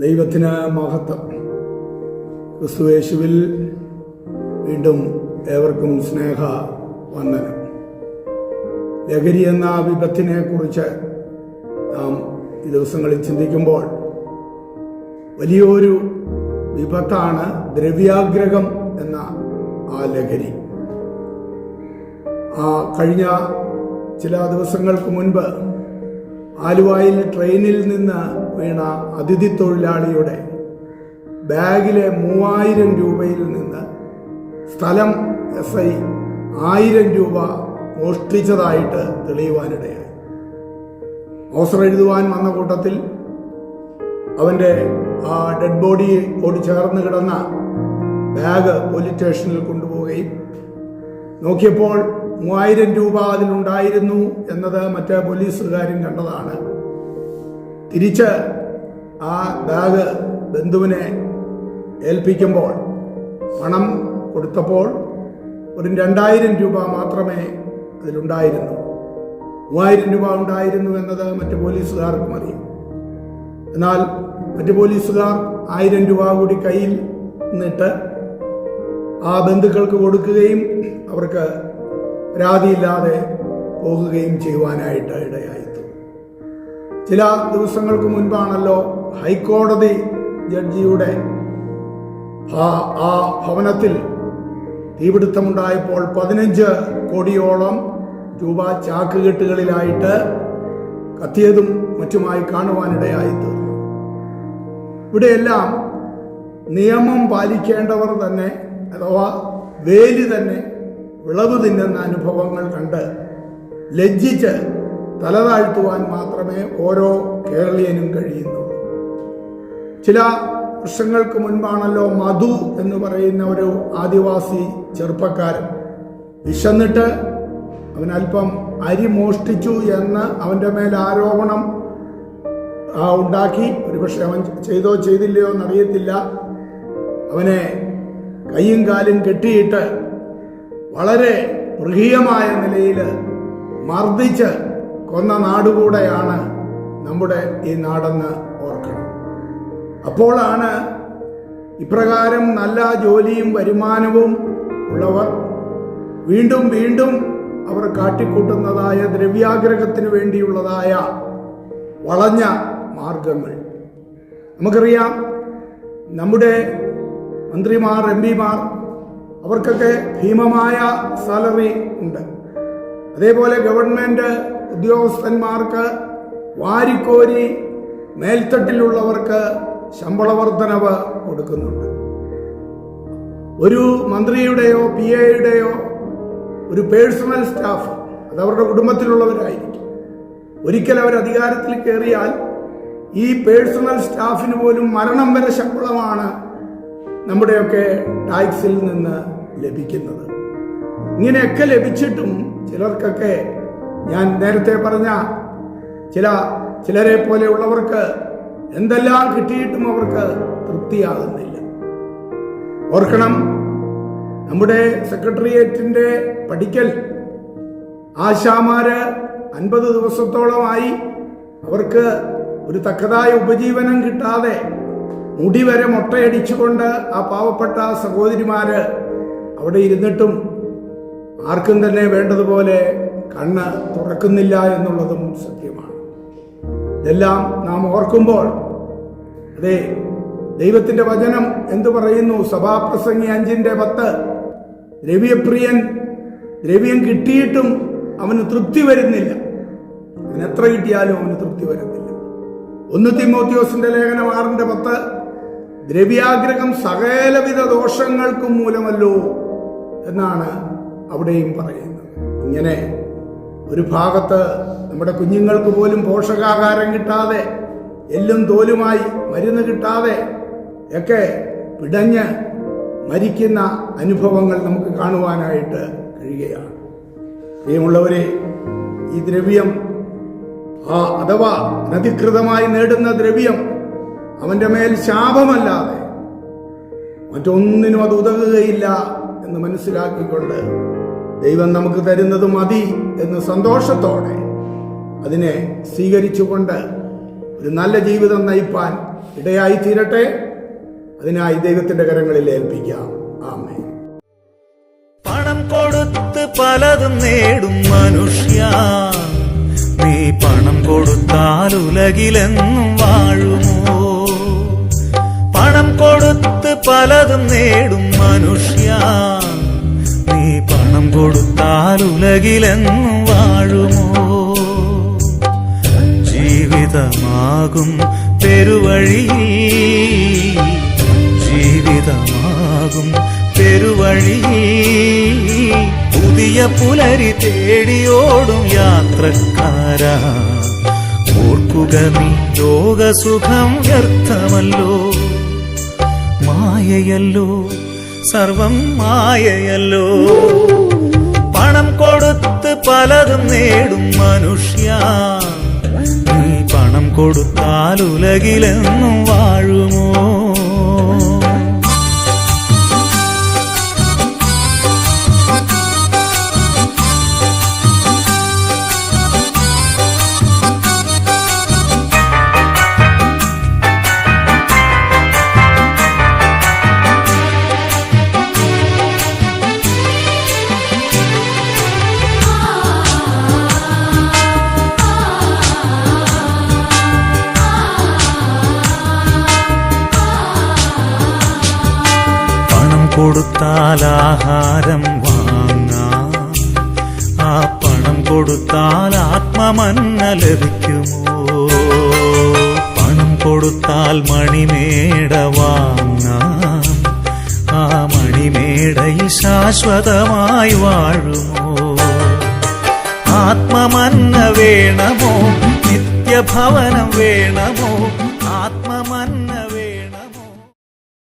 ദൈവത്തിന് മഹത്വം. ക്രിസ്തുവേശുവിൽ വീണ്ടും ഏവർക്കും സ്നേഹ വന്ദനം. ലഹരി എന്ന വിപത്തിനെ കുറിച്ച് നാം ഈ ദിവസങ്ങളിൽ ചിന്തിക്കുമ്പോൾ വലിയൊരു വിപത്താണ് ദ്രവ്യാഗ്രഹം എന്ന ആ ലഹരി. ആ കഴിഞ്ഞ ചില ദിവസങ്ങൾക്ക് മുൻപ് ആലുവായിൽ ട്രെയിനിൽ നിന്ന് വീണ അതിഥി തൊഴിലാളിയുടെ ബാഗിലെ മൂവായിരം രൂപയിൽ നിന്ന് സ്ഥലം എസ് ഐ ആയിരം രൂപ മോഷ്ടിച്ചതായിട്ട് തെളിയുവാനിടയായി. ഓസർ എഴുതുവാൻ വന്ന കൂട്ടത്തിൽ അവന്റെ ആ ഡെഡ് ബോഡിയോട് ചേർന്ന് കിടന്ന ബാഗ് പോലീസ് സ്റ്റേഷനിൽ കൊണ്ടുപോവുകയും നോക്കിയപ്പോൾ മൂവായിരം രൂപ അതിലുണ്ടായിരുന്നു എന്നത് മറ്റേ പോലീസുകാരും കണ്ടതാണ്. തിരിച്ച് ആ ബാഗ് ബന്ധുവിനെ ഏൽപ്പിക്കുമ്പോൾ പണം കൊടുത്തപ്പോൾ ഒരു രണ്ടായിരം രൂപ മാത്രമേ അതിലുണ്ടായിരുന്നു. മൂവായിരം രൂപ ഉണ്ടായിരുന്നു എന്നത് മറ്റു പോലീസുകാർക്കും അറിയും എന്നാൽ മറ്റു പോലീസുകാർ ആയിരം രൂപ കൂടി കയ്യിൽ നിന്നിട്ട് ആ ബന്ധുക്കൾക്ക് കൊടുക്കുകയും അവർക്ക് പരാതിയില്ലാതെ പോകുകയും ചെയ്യുവാനായിട്ട് ഇടയായിത്തു ചില ദിവസങ്ങൾക്ക് മുൻപാണല്ലോ ഹൈക്കോടതി ജഡ്ജിയുടെ ആ ആ ഭവനത്തിൽ തീപിടുത്തമുണ്ടായപ്പോൾ പതിനഞ്ച് കോടിയോളം രൂപ ചാക്കുകെട്ടുകളിലായിട്ട് കത്തിയതും മറ്റുമായി കാണുവാനിടയായി തീർന്നു ഇവിടെയെല്ലാം നിയമം പാലിക്കേണ്ടവർ തന്നെ അഥവാ വേലി തന്നെ വിളവ് തിന്നുന്ന അനുഭവങ്ങൾ കണ്ട് ലജ്ജിച്ച് തലതാഴ്ത്തുവാൻ മാത്രമേ ഓരോ കേരളീയനും കഴിയുന്നുള്ളൂ ചില വർഷങ്ങൾക്ക് മുൻപാണല്ലോ മധു എന്ന് പറയുന്ന ഒരു ആദിവാസി ചെറുപ്പക്കാരൻ വിശന്നിട്ട് അവൻ അല്പം അരി മോഷ്ടിച്ചു എന്ന് അവന്റെ മേൽ ആരോപണം ഉണ്ടാക്കി. ഒരുപക്ഷെ അവൻ ചെയ്തോ ചെയ്തില്ലയോ എന്നറിയത്തില്ല. അവനെ കൈയും കാലും കെട്ടിയിട്ട് വളരെ മൃഗീയമായ നിലയിൽ മർദ്ദിച്ച് കൊന്ന നാടുകൂടെയാണ് നമ്മുടെ ഈ നാടെന്ന് ഓർക്കണം. അപ്പോഴാണ് ഇപ്രകാരം നല്ല ജോലിയും വരുമാനവും ഉള്ളവർ വീണ്ടും വീണ്ടും അവർ കാട്ടിക്കൂട്ടുന്നതായ ദ്രവ്യാഗ്രഹത്തിന് വേണ്ടിയുള്ളതായ വളഞ്ഞ മാർഗങ്ങൾ. നമുക്കറിയാം നമ്മുടെ മന്ത്രിമാർ എം പിമാർ അവർക്കൊക്കെ ഭീമമായ സാലറി ഉണ്ട്. അതേപോലെ ഗവൺമെന്റ് ഉദ്യോഗസ്ഥന്മാർക്ക് വാരിക്കോരി മേൽത്തട്ടിലുള്ളവർക്ക് ശമ്പള വർധനവ് കൊടുക്കുന്നുണ്ട്. ഒരു മന്ത്രിയുടെയോ പി എയുടെയോ ഒരു പേഴ്സണൽ സ്റ്റാഫ് അത് അവരുടെ കുടുംബത്തിലുള്ളവരായിരിക്കും. ഒരിക്കൽ അവർ അധികാരത്തിൽ കയറിയാൽ ഈ പേഴ്സണൽ സ്റ്റാഫിന് പോലും മരണം വരെ ശമ്പളമാണ് നമ്മുടെയൊക്കെ ടാക്സിൽ നിന്ന് ലഭിക്കുന്നത്. ഇങ്ങനെയൊക്കെ ലഭിച്ചിട്ടും ചിലർക്കൊക്കെ ഞാൻ നേരത്തെ പറഞ്ഞ ചില ചിലരെ പോലെയുള്ളവർക്ക് എന്തെല്ലാം കിട്ടിയിട്ടും അവർക്ക് തൃപ്തിയാകുന്നില്ല. ഓർക്കണം നമ്മുടെ സെക്രട്ടേറിയറ്റിന്റെ പഠിക്കൽ ആശാമാര് അൻപത് ദിവസത്തോളമായി അവർക്ക് ഒരു തക്കതായ ഉപജീവനം കിട്ടാതെ മുടി വരെ മുട്ടയടിച്ചുകൊണ്ട് ആ പാവപ്പെട്ട സഹോദരിമാര് അവിടെ ഇരുന്നിട്ടും ആർക്കും തന്നെ വേണ്ടതുപോലെ കണ്ണ് തുറക്കുന്നില്ല എന്നുള്ളതും സത്യമാണ്. ഇതെല്ലാം നാം ഓർക്കുമ്പോൾ അതെ ദൈവത്തിന്റെ വചനം എന്തു പറയുന്നു? സഭാപ്രസംഗി അഞ്ചിന്റെ പത്ത്. ദ്രവ്യപ്രിയൻ ദ്രവ്യം കിട്ടിയിട്ടും അവന് തൃപ്തി വരുന്നില്ല. അവന് എത്ര കിട്ടിയാലും അവന് തൃപ്തി വരുന്നില്ല. ഒന്ന് തിമോത്യോസിന്റെ ലേഖനം ആറിന്റെ പത്ത്. ദ്രവ്യാഗ്രഹം സകലവിധ ദോഷങ്ങൾക്കും മൂലമല്ലോ എന്നാണ് അവിടെയും പറയുന്നത്. ഇങ്ങനെ ഒരു ഭാഗത്ത് നമ്മുടെ കുഞ്ഞുങ്ങൾക്ക് പോലും പോഷകാഹാരം കിട്ടാതെ എല്ലും തോലുമായി മരുന്ന് കിട്ടാതെ ഒക്കെ പിടഞ്ഞ് മരിക്കുന്ന അനുഭവങ്ങൾ നമുക്ക് കാണുവാനായിട്ട് കഴിയുകയാണ്. പ്രിയമുള്ളവരെ ഈ ദ്രവ്യം ആ അഥവാ അനധികൃതമായി നേടുന്ന ദ്രവ്യം അവന്റെ മേൽ ശാപമല്ലാതെ മറ്റൊന്നിനും അത് ഉതകുകയില്ല എന്ന് മനസ്സിലാക്കിക്കൊണ്ട് ദൈവം നമുക്ക് തരുന്നത് മതി എന്ന് സന്തോഷത്തോടെ അതിനെ സ്വീകരിച്ചുകൊണ്ട് ഒരു നല്ല ജീവിതം നയിപ്പാൻ ഇടയായി തീരട്ടെ. അതിനായി ദൈവത്തിന്റെ കരങ്ങളിൽ ഏൽപ്പിക്കാം. ആമേ പണം കൊടുത്ത് പലതും നേടും മനുഷ്യ. നീ പണം കൊടുത്താൽ ഉലകിലെന്നും വാഴുമോ? പണം കൊടുത്ത് പലതും നേടും മനുഷ്യ. കൊടുത്താൽ ഉലകിലെന്നും വാഴുമോ? ജീവിതമാകും പെരുവഴി. ജീവിതമാകും പെരുവഴി. പുതിയ പുലരി തേടിയോടും യാത്രക്കാരാ. ഓർക്കുക നീ ലോകസുഖം വ്യർത്ഥമല്ലോ. മായയല്ലോ. സർവം മായയല്ലോ. പണം കൊടുത്ത് പലതും നേടും മനുഷ്യ. നീ പണം കൊടുത്താൽ ഉലകിലെന്നും വാഴുമോ? കൊടുത്താൽ ആഹാരം വാങ്ങാം. ആ പണം കൊടുത്താൽ ആത്മമന്ന ലഭിക്കുമോ? പണം കൊടുത്താൽ മണിമേട വാങ്ങാം. ആ മണിമേടയിൽ ശാശ്വതമായി വാഴുമോ? ആത്മമന്ന വേണമോ? നിത്യഭവനം വേണമോ?